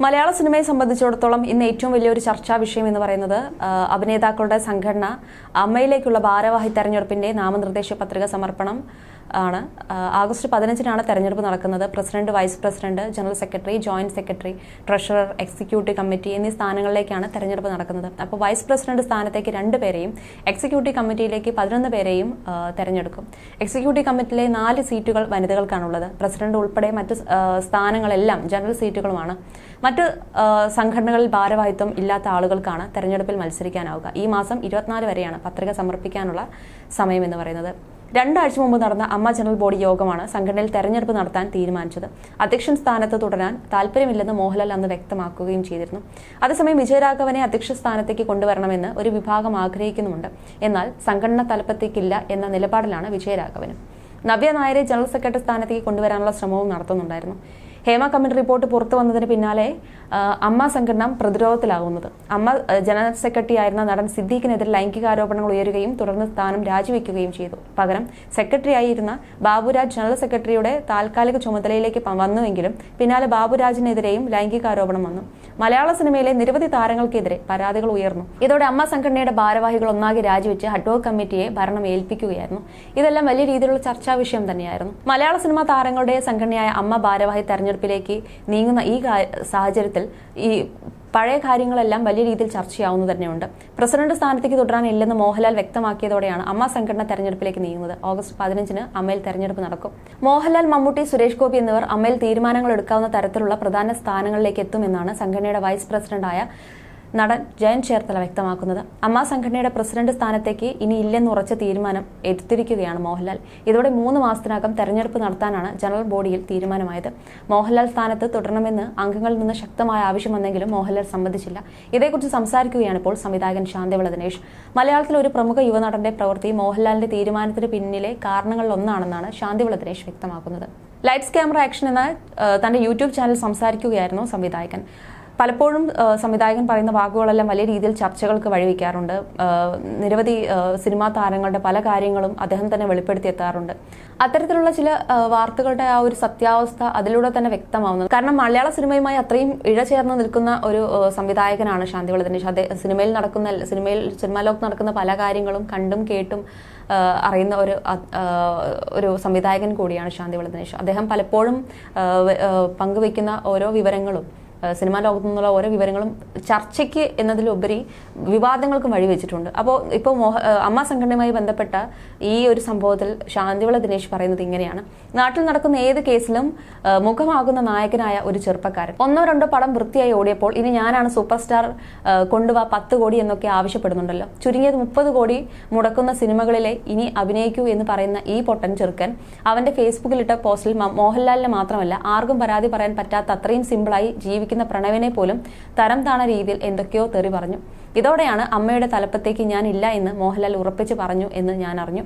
മലയാള സിനിമയെ സംബന്ധിച്ചിടത്തോളം ഇന്ന് ഏറ്റവും വലിയൊരു ചർച്ചാ വിഷയം എന്ന് പറയുന്നത് അഭിനേതാക്കളുടെ സംഘടന അമ്മയിലേക്കുള്ള ഭാരവാഹി തെരഞ്ഞെടുപ്പിന്റെ നാമനിർദ്ദേശ പത്രിക സമർപ്പണം ആണ്. ആഗസ്റ്റ് പതിനഞ്ചിനാണ് തെരഞ്ഞെടുപ്പ് നടക്കുന്നത്. President vice president general secretary joint secretary treasurer executive committee എന്നീ സ്ഥാനങ്ങളിലേക്കാണ് തെരഞ്ഞെടുപ്പ് നടക്കുന്നത്. അപ്പോൾ വൈസ് പ്രസിഡന്റ് സ്ഥാനത്തേക്ക് രണ്ട് പേരെയും എക്സിക്യൂട്ടീവ് കമ്മിറ്റിയിലേക്ക് പതിനൊന്ന് പേരെയും തെരഞ്ഞെടുക്കും. എക്സിക്യൂട്ടീവ് കമ്മിറ്റിയിലെ നാല് സീറ്റുകൾ വനിതകൾക്കാണുള്ളത്. പ്രസിഡന്റ് ഉൾപ്പെടെ മറ്റ് സ്ഥാനങ്ങളെല്ലാം ജനറൽ സീറ്റുകളുമാണ്. മറ്റ് സംഘടനകളിൽ ഭാരവാഹിത്വം ഇല്ലാത്ത ആളുകൾക്കാണ് തെരഞ്ഞെടുപ്പിൽ മത്സരിക്കാനാവുക. ഈ മാസം ഇരുപത്തിനാല് വരെയാണ് പത്രിക സമർപ്പിക്കാനുള്ള സമയം എന്ന് പറയുന്നത്. രണ്ടാഴ്ച മുമ്പ് നടന്ന അമ്മ ജനറൽ ബോഡി യോഗമാണ് സംഘടനയിൽ തെരഞ്ഞെടുപ്പ് നടത്താൻ തീരുമാനിച്ചത്. അധ്യക്ഷൻ സ്ഥാനത്ത് തുടരാൻ താല്പര്യമില്ലെന്ന് മോഹൻലാൽ അന്ന് വ്യക്തമാക്കുകയും ചെയ്തിരുന്നു. അതേസമയം വിജയരാഘവനെ അധ്യക്ഷ സ്ഥാനത്തേക്ക് കൊണ്ടുവരണമെന്ന് ഒരു വിഭാഗം ആഗ്രഹിക്കുന്നുമുണ്ട്. എന്നാൽ സംഘടന തലപ്പത്തേക്കില്ല എന്ന നിലപാടിലാണ് വിജയരാഘവനും. നവ്യ നായരെ ജനറൽ സെക്രട്ടറി സ്ഥാനത്തേക്ക് കൊണ്ടുവരാനുള്ള ശ്രമവും നടത്തുന്നുണ്ടായിരുന്നു. ഹേമ കമ്മിറ്റി റിപ്പോർട്ട് പുറത്തു വന്നതിന് പിന്നാലെ അമ്മ സംഘടന പ്രതിരോധത്തിലാകുന്നത്. അമ്മ ജനറൽ സെക്രട്ടറി ആയിരുന്ന നടൻ സിദ്ദീഖിനെതിരെ ലൈംഗികാരോപണങ്ങൾ ഉയരുകയും തുടർന്ന് സ്ഥാനം രാജിവെക്കുകയും ചെയ്തു. പകരം സെക്രട്ടറി ആയിരുന്ന ബാബുരാജ് ജനറൽ സെക്രട്ടറിയുടെ താൽക്കാലിക ചുമതലയിലേക്ക് വന്നുവെങ്കിലും പിന്നാലെ ബാബുരാജിനെതിരെയും ലൈംഗികാരോപണം വന്നു. മലയാള സിനിമയിലെ നിരവധി താരങ്ങൾക്കെതിരെ പരാതികൾ ഉയർന്നു. ഇതോടെ അമ്മ സംഘടനയുടെ ഭാരവാഹികൾ ഒന്നാകെ രാജിവെച്ച് ഹഡ്വർക്ക് കമ്മിറ്റിയെ ഭരണം ഏൽപ്പിക്കുകയായിരുന്നു. ഇതെല്ലാം വലിയ രീതിയിലുള്ള ചർച്ചാ വിഷയം തന്നെയായിരുന്നു. മലയാള സിനിമാ താരങ്ങളുടെ സംഘടനയായ അമ്മ ഭാരവാഹി തെരഞ്ഞെടുപ്പിലേക്ക് നീങ്ങുന്ന ഈ സാഹചര്യത്തിൽ ഈ പഴയ കാര്യങ്ങളെല്ലാം വലിയ രീതിയിൽ ചർച്ചയാവുന്നു തന്നെയുണ്ട്. പ്രസിഡന്റ് സ്ഥാനത്തേക്ക് തുടരാനില്ലെന്ന് മോഹൻലാൽ വ്യക്തമാക്കിയതോടെയാണ് അമ്മ സംഘടന തെരഞ്ഞെടുപ്പിലേക്ക് നീങ്ങുന്നത്. ഓഗസ്റ്റ് പതിനഞ്ചിന് അമ്മയിൽ തെരഞ്ഞെടുപ്പ് നടക്കും. മോഹൻലാൽ മമ്മൂട്ടി സുരേഷ് ഗോപി എന്നിവർ അമ്മയിൽ തീരുമാനങ്ങൾ എടുക്കാവുന്ന തരത്തിലുള്ള പ്രധാന സ്ഥാനങ്ങളിലേക്ക് എത്തുമെന്നാണ് സംഘടനയുടെ വൈസ് പ്രസിഡന്റായ നടൻ ജയൻ ചേർത്തല വ്യക്തമാക്കുന്നത്. അമ്മ സംഘടനയുടെ പ്രസിഡന്റ് സ്ഥാനത്തേക്ക് ഇനി ഇല്ലെന്ന് ഉറച്ച തീരുമാനം എടുത്തിരിക്കുകയാണ് മോഹൻലാൽ. ഇതോടെ മൂന്ന് മാസത്തിനകം തെരഞ്ഞെടുപ്പ് നടത്താനാണ് ജനറൽ ബോഡിയിൽ തീരുമാനമായത്. മോഹൻലാൽ സ്ഥാനത്ത് തുടരണമെന്ന് അംഗങ്ങളിൽ നിന്ന് ശക്തമായ ആവശ്യം വന്നെങ്കിലും മോഹൻലാൽ സമ്മതിച്ചില്ല. ഇതേക്കുറിച്ച് സംസാരിക്കുകയാണ് ഇപ്പോൾ സംവിധായകൻ ശാന്തിവിള ദിനേഷ് മലയാളത്തിലെ ഒരു പ്രമുഖ യുവനടന്റെ പ്രവൃത്തി മോഹൻലാലിന്റെ തീരുമാനത്തിന് പിന്നിലെ കാരണങ്ങളിൽ ഒന്നാണെന്നാണ് ശാന്തിവിള ദിനേഷ് വ്യക്തമാക്കുന്നത്. ലൈറ്റ്സ് ക്യാമറ ആക്ഷൻ എന്ന തന്റെ യൂട്യൂബ് ചാനൽ സംസാരിക്കുകയായിരുന്നു സംവിധായകൻ. പലപ്പോഴും സംവിധായകൻ പറയുന്ന വാക്കുകളെല്ലാം വലിയ രീതിയിൽ ചർച്ചകൾക്ക് വഴിവെക്കാറുണ്ട്. നിരവധി സിനിമാ താരങ്ങളുടെ പല കാര്യങ്ങളും അദ്ദേഹം തന്നെ വെളിപ്പെടുത്തി എത്താറുണ്ട് അത്തരത്തിലുള്ള ചില വാർത്തകളുടെ ആ ഒരു സത്യാവസ്ഥ അതിലൂടെ തന്നെ വ്യക്തമാവുന്നത് കാരണം മലയാള സിനിമയുമായി അത്രയും ഇഴചേർന്ന് നിൽക്കുന്ന ഒരു സംവിധായകനാണ് ശാന്തി ദിനേശ് അദ്ദേഹം സിനിമയിൽ നടക്കുന്ന സിനിമയിൽ സിനിമാ ലോകത്ത് നടക്കുന്ന പല കാര്യങ്ങളും കണ്ടും കേട്ടും അറിയുന്ന ഒരു ഒരു സംവിധായകൻ കൂടിയാണ് ശാന്തി വളതനേഷ്. അദ്ദേഹം പലപ്പോഴും പങ്കുവയ്ക്കുന്ന ഓരോ വിവരങ്ങളും സിനിമാ ലോകത്തു നിന്നുള്ള ഓരോ വിവരങ്ങളും ചർച്ചയ്ക്ക് എന്നതിലുപരി വിവാദങ്ങൾക്കും വഴിവെച്ചിട്ടുണ്ട് അപ്പോൾ ഇപ്പോൾ മോഹ അമ്മ സംഘടനയുമായി ബന്ധപ്പെട്ട ഈ ഒരു സംഭവത്തിൽ ശാന്തിവിള ദിനേശ് പറയുന്നത് ഇങ്ങനെയാണ്. നാട്ടിൽ നടക്കുന്ന ഏത് കേസിലും മുഖമാകുന്ന നായകനായ ഒരു ചെറുപ്പക്കാരൻ. ഒന്നോ രണ്ടോ പടം വൃത്തിയായി ഓടിയപ്പോൾ ഇനി ഞാനാണ് സൂപ്പർ സ്റ്റാർ കൊണ്ടുവാ പത്ത് കോടി എന്നൊക്കെ ആവശ്യപ്പെടുന്നുണ്ടല്ലോ. ചുരുങ്ങിയത് മുപ്പത് കോടി മുടക്കുന്ന സിനിമകളിലെ ഇനി അഭിനയിക്കൂ എന്ന് പറയുന്ന ഈ പൊട്ടൻ ചെറുക്കൻ അവന്റെ ഫേസ്ബുക്കിലിട്ട പോസ്റ്റിൽ മോഹൻലാലിന് മാത്രമല്ല ആർക്കും പരാതി പറയാൻ പറ്റാത്ത അത്രയും സിമ്പിളായി ജീവിക്കുന്ന പ്രണവിനെ പോലും തരം താണ രീതിയിൽ എന്തൊക്കെയോ തെറി പറഞ്ഞു. ഇതോടെയാണ് അമ്മയുടെ തലപ്പത്തേക്ക് ഞാൻ ഇല്ല എന്ന് മോഹൻലാൽ ഉറപ്പിച്ച് പറഞ്ഞു എന്ന് ഞാൻ അറിഞ്ഞു.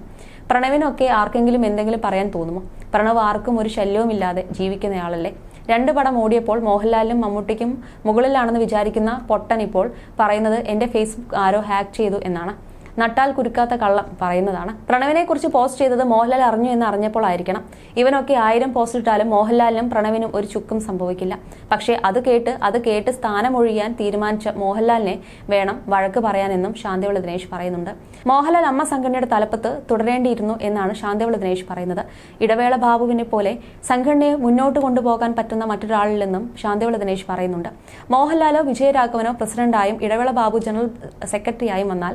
പ്രണവിനൊക്കെ ആർക്കെങ്കിലും എന്തെങ്കിലും പറയാൻ തോന്നുമോ? പ്രണവ് ആർക്കും ഒരു ശല്യവുമില്ലാതെ ജീവിക്കുന്നയാളല്ലേ? രണ്ട് പടം ഓടിയപ്പോൾ മോഹൻലാലിനും മമ്മൂട്ടിക്കും മുകളിലാണെന്ന് വിചാരിക്കുന്ന പൊട്ടൻ ഇപ്പോൾ പറയുന്നത് എന്റെ ഫേസ്ബുക്ക് ആരോ ഹാക്ക് ചെയ്തു എന്നാണ്. നട്ടാൽ കുരുക്കാത്ത കള്ളം പറയുന്നതാണ്. പ്രണവിനെ കുറിച്ച് പോസ്റ്റ് ചെയ്തത് മോഹൻലാൽ അറിഞ്ഞു എന്ന് അറിഞ്ഞപ്പോൾ ആയിരിക്കണം ഇവനൊക്കെ ആയിരം പോസ്റ്റ് ഇട്ടാലും മോഹൻലാലിനും പ്രണവിനും ഒരു ചുക്കും സംഭവിക്കില്ല. പക്ഷേ അത് കേട്ട് അത് കേട്ട് സ്ഥാനമൊഴിയാൻ തീരുമാനിച്ച മോഹൻലാലിനെ വേണം വഴക്ക് പറയാനെന്നും ശാന്തിവിള ദിനേശ് പറയുന്നുണ്ട്. മോഹൻലാൽ അമ്മ സംഘടനയുടെ തലപ്പത്ത് തുടരേണ്ടിയിരുന്നു എന്നാണ് ശാന്തിവിള ദിനേശ് പറയുന്നത്. ഇടവേള ബാബുവിനെ പോലെ സംഘടനയെ മുന്നോട്ട് കൊണ്ടുപോകാൻ പറ്റുന്ന മറ്റൊരാളില്ലെന്നും ശാന്തിവിള ദിനേശ് പറയുന്നുണ്ട്. മോഹൻലാലോ വിജയരാഘവനോ പ്രസിഡന്റായും ഇടവേള ബാബു ജനറൽ സെക്രട്ടറിയായും വന്നാൽ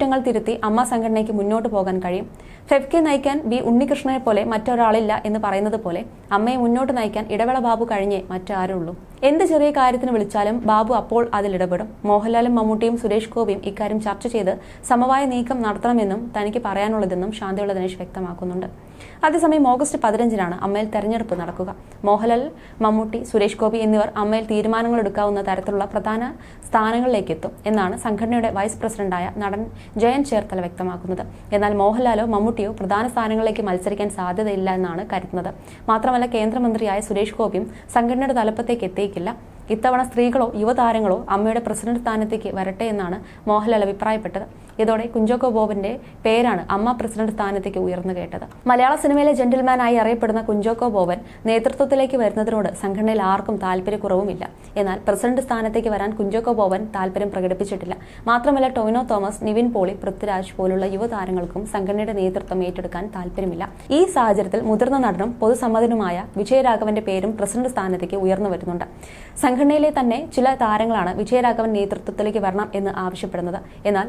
തെറ്റുകുറ്റങ്ങൾ തിരുത്തി അമ്മ സംഘടനയ്ക്ക് മുന്നോട്ട് പോകാൻ കഴിയും. ഫെഫ്കെ നയിക്കാൻ ബി ഉണ്ണികൃഷ്ണനെ പോലെ മറ്റൊരാളില്ല എന്ന് പറയുന്നത് പോലെ അമ്മയെ മുന്നോട്ട് നയിക്കാൻ ഇടവേള ബാബു കഴിഞ്ഞേ മറ്റാരുള്ളൂ. എന്ത് ചെറിയ കാര്യത്തിന് വിളിച്ചാലും ബാബു അപ്പോൾ അതിലിടപെടും മോഹൻലാലും മമ്മൂട്ടിയും സുരേഷ് ഗോപിയും ഇക്കാര്യം ചർച്ച ചെയ്ത് സമവായ നീക്കം നടത്തണമെന്നും തനിക്ക് പറയാനുള്ളതെന്നും ശാന്തിയുള്ള ദിനേശ് വ്യക്തമാക്കുന്നുണ്ട്. അതേസമയം ഓഗസ്റ്റ് പതിനഞ്ചിനാണ് അമ്മയിൽ തെരഞ്ഞെടുപ്പ് നടക്കുക. മോഹൻലാൽ മമ്മൂട്ടി സുരേഷ് ഗോപി എന്നിവർ അമ്മയിൽ തീരുമാനങ്ങൾ എടുക്കാവുന്ന തരത്തിലുള്ള പ്രധാന സ്ഥാനങ്ങളിലേക്ക് എത്തും എന്നാണ് സംഘടനയുടെ വൈസ് പ്രസിഡന്റായ നടൻ ജയൻ ചേർത്തല വ്യക്തമാക്കുന്നത്. എന്നാൽ മോഹൻലാലോ മമ്മൂട്ടിയോ പ്രധാന സ്ഥാനങ്ങളിലേക്ക് മത്സരിക്കാൻ സാധ്യതയില്ല എന്നാണ് കരുതുന്നത്. മാത്രമല്ല കേന്ദ്രമന്ത്രിയായ സുരേഷ് ഗോപിയും സംഘടനയുടെ തലപ്പത്തേക്ക് എത്തിയിക്കില്ല ഇത്തവണ സ്ത്രീകളോ യുവതാരങ്ങളോ അമ്മയുടെ പ്രസിഡന്റ് സ്ഥാനത്തേക്ക് വരട്ടെ എന്നാണ് മോഹൻലാൽ അഭിപ്രായപ്പെട്ടത്. ഇതോടെ കുഞ്ചോക്കോ ബോബിന്റെ പേരാണ് അമ്മ പ്രസിഡന്റ് സ്ഥാനത്തേക്ക് ഉയർന്നു കേട്ടത്. മലയാള സിനിമയിലെ ജെന്റിൽമാനായി അറിയപ്പെടുന്ന കുഞ്ചോക്കോ ബോബൻ നേതൃത്വത്തിലേക്ക് വരുന്നതിനോട് സംഘടനയിൽ ആർക്കും താല്പര്യക്കുറവുമില്ല. എന്നാൽ പ്രസിഡന്റ് സ്ഥാനത്തേക്ക് വരാൻ കുഞ്ചോക്കോ ബോബൻ താല്പര്യം പ്രകടിപ്പിച്ചിട്ടില്ല. മാത്രമല്ല ടൊവിനോ തോമസ് നിവിൻ പോളി പൃഥ്വിരാജ് പോലുള്ള യുവതാരങ്ങൾക്കും സംഘടനയുടെ നേതൃത്വം ഏറ്റെടുക്കാൻ താല്പര്യമില്ല. ഈ സാഹചര്യത്തിൽ മുതിർന്ന നടനും പൊതുസമ്മതനുമായ വിജയരാഘവന്റെ പേരും പ്രസിഡന്റ് സ്ഥാനത്തേക്ക് ഉയർന്നു വരുന്നുണ്ട്. സംഘടനയിലെ തന്നെ ചില താരങ്ങളാണ് വിജയരാഘവൻ നേതൃത്വത്തിലേക്ക് വരണം എന്ന് ആവശ്യപ്പെടുന്നത്. എന്നാൽ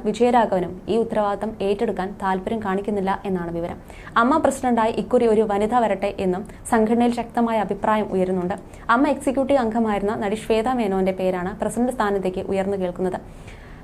വിജയരാഘവനും ഈ ഉത്തരവാദിത്തം ഏറ്റെടുക്കാൻ താല്പര്യം കാണിക്കുന്നില്ല എന്നാണ് വിവരം. അമ്മ പ്രസിഡന്റായി ഇക്കുറി ഒരു വനിത വരട്ടെ എന്നും സംഘടനയിൽ ശക്തമായ അഭിപ്രായം ഉയരുന്നുണ്ട്. അമ്മ എക്സിക്യൂട്ടീവ് അംഗമായിരുന്ന നടി ശ്വേത മേനോന്റെ പേരാണ് പ്രസിഡന്റ് സ്ഥാനത്തേക്ക് ഉയർന്നു കേൾക്കുന്നത്.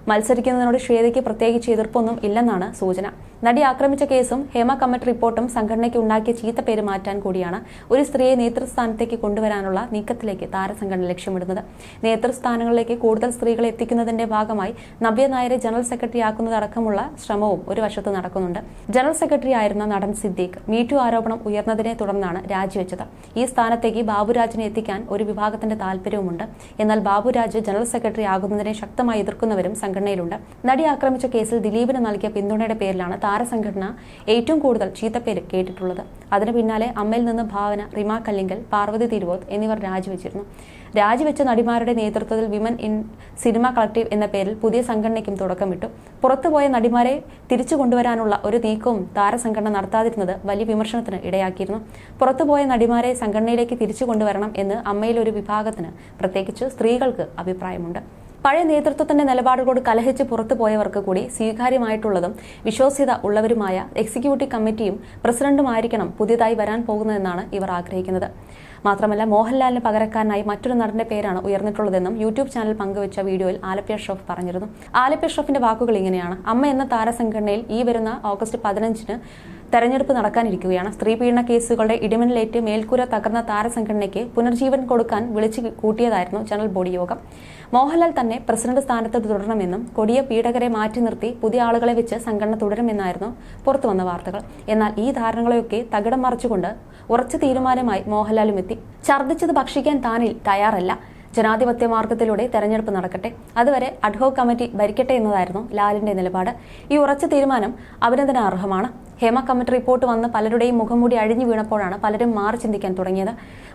മത്സരിക്കുന്നതിനോട് ശ്വേതയ്ക്ക് പ്രത്യേകിച്ച് എതിർപ്പൊന്നും ഇല്ലെന്നാണ് സൂചന. നടി ആക്രമിച്ച കേസും ഹേമ കമ്മിറ്റി റിപ്പോർട്ടും സംഘടനയ്ക്ക് ഉണ്ടാക്കിയ ചീത്ത പേര് മാറ്റാൻ കൂടിയാണ് ഒരു സ്ത്രീയെ നേതൃസ്ഥാനത്തേക്ക് കൊണ്ടുവരാനുള്ള നീക്കത്തിലേക്ക് താരസംഘടന ലക്ഷ്യമിടുന്നത്. നേതൃസ്ഥാനങ്ങളിലേക്ക് കൂടുതൽ സ്ത്രീകളെ എത്തിക്കുന്നതിന്റെ ഭാഗമായി നവ്യ നായരെ ജനറൽ സെക്രട്ടറി ആക്കുന്നതടക്കമുള്ള ശ്രമവും ഒരു വശത്ത് നടക്കുന്നുണ്ട്. ജനറൽ സെക്രട്ടറി ആയിരുന്ന നടൻ സിദ്ദീഖ് മീറ്റു ആരോപണം ഉയർന്നതിനെ തുടർന്നാണ് രാജിവെച്ചത്. ഈ സ്ഥാനത്തേക്ക് ബാബുരാജിനെ എത്തിക്കാൻ ഒരു വിഭാഗത്തിന്റെ താൽപര്യവുമുണ്ട് എന്നാൽ ബാബുരാജ് ജനറൽ സെക്രട്ടറി ആകുന്നതിനെ ശക്തമായി എതിർക്കുന്നവരും സംഘടനയിലുണ്ട്. നടി ആക്രമിച്ച കേസിൽ ദിലീപിന് നൽകിയ പിന്തുണയുടെ പേരിലാണ് താരസംഘടന ഏറ്റവും കൂടുതൽ ചീത്തപ്പേര് കേട്ടിട്ടുള്ളത്. അതിന് പിന്നാലെ അമ്മയിൽ നിന്ന് ഭാവന റിമ കല്ലിങ്കൽ പാർവതി തിരുവോത്ത് എന്നിവർ രാജിവെച്ചിരുന്നു. രാജിവെച്ച നടിമാരുടെ നേതൃത്വത്തിൽ വിമൻ ഇൻ സിനിമ കളക്ടീവ് എന്ന പേരിൽ പുതിയ സംഘടനയ്ക്കും തുടക്കമിട്ടു. പുറത്തുപോയ നടിമാരെ തിരിച്ചു കൊണ്ടുവരാനുള്ള ഒരു നീക്കവും താരസംഘടന നടത്താതിരുന്നത് വലിയ വിമർശനത്തിന് ഇടയാക്കിയിരുന്നു. പുറത്തുപോയ നടിമാരെ സംഘടനയിലേക്ക് തിരിച്ചു കൊണ്ടുവരണം എന്ന് അമ്മയിലൊരു വിഭാഗത്തിന് പ്രത്യേകിച്ച് സ്ത്രീകൾക്ക് അഭിപ്രായമുണ്ട്. പഴയ നേതൃത്വത്തിന്റെ നിലപാടുകളോട് കലഹിച്ച് പുറത്തു പോയവർക്ക് കൂടി സ്വീകാര്യമായിട്ടുള്ളതും വിശ്വാസ്യത ഉള്ളവരുമായ എക്സിക്യൂട്ടീവ് കമ്മിറ്റിയും പ്രസിഡന്റുമായിരിക്കണം പുതിയതായി വരാൻ പോകുന്നതെന്നാണ് ഇവർ ആഗ്രഹിക്കുന്നത്. മാത്രമല്ല മോഹൻലാലിന് പകരക്കാരനായി മറ്റൊരു നടന്റെ പേരാണ് ഉയർന്നിട്ടുള്ളതെന്നും യൂട്യൂബ് ചാനൽ പങ്കുവച്ച വീഡിയോയിൽ ആലപ്പി ഷോഫ് പറഞ്ഞിരുന്നു. ആലപ്പി ഷോഫിന്റെ വാക്കുകൾ ഇങ്ങനെയാണ്. അമ്മ എന്ന താരസംഘടനയിൽ ഈ വരുന്ന ഓഗസ്റ്റ് പതിനഞ്ചിന് തെരഞ്ഞെടുപ്പ് നടക്കാനിരിക്കുകയാണ്. സ്ത്രീ പീഡന കേസുകളുടെ ഇടിമിന്നലേറ്റ് മേൽക്കൂര തകർന്ന താരസംഘടനയ്ക്ക് പുനർജീവൻ കൊടുക്കാൻ വിളിച്ചു കൂട്ടിയതായിരുന്നു ജനറൽ ബോഡി യോഗം. മോഹൻലാൽ തന്നെ പ്രസിഡന്റ് സ്ഥാനത്ത് തുടരണമെന്നും കൊടിയ പീഡകരെ മാറ്റി നിർത്തി പുതിയ ആളുകളെ വെച്ച് സംഘടന തുടരുമെന്നായിരുന്നു പുറത്തുവന്ന വാർത്തകൾ. എന്നാൽ ഈ ധാരണകളെയൊക്കെ തകിടം മറിച്ചുകൊണ്ട് ഉറച്ച തീരുമാനമായി മോഹൻലാലും എത്തി. ഛർദ്ദിച്ചത് ഭക്ഷിക്കാൻ താനിൽ തയ്യാറല്ല. ജനാധിപത്യ മാർഗത്തിലൂടെ തെരഞ്ഞെടുപ്പ് നടക്കട്ടെ. അതുവരെ അഡ്ഹോക് കമ്മിറ്റി ഭരിക്കട്ടെ എന്നതായിരുന്നു ലാലിന്റെ നിലപാട്. ഈ ഉറച്ച തീരുമാനം അഭിനന്ദനാർഹമാണ് ഹേമ കമ്മിറ്റി റിപ്പോർട്ട് വന്ന് പലരുടെയും മുഖം മുഖംമൂടി അഴിഞ്ഞു വീണപ്പോഴാണ് പലരും മാറി ചിന്തിക്കാൻ തുടങ്ങിയത്.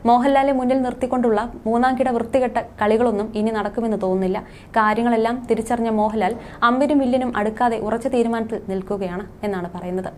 മോഹൻലാലെ മുന്നിൽ നിർത്തിക്കൊണ്ടുള്ള മൂന്നാം കിട വൃത്തികെട്ട കളികളൊന്നും ഇനി നടക്കുമെന്ന് തോന്നുന്നില്ല. കാര്യങ്ങളെല്ലാം തിരിച്ചറിഞ്ഞ മോഹൻലാൽ അമ്പിനും വില്ലിനും അടുക്കാതെ ഉറച്ച തീരുമാനത്തിൽ നിൽക്കുകയാണ് എന്നാണ് പറയുന്നത്.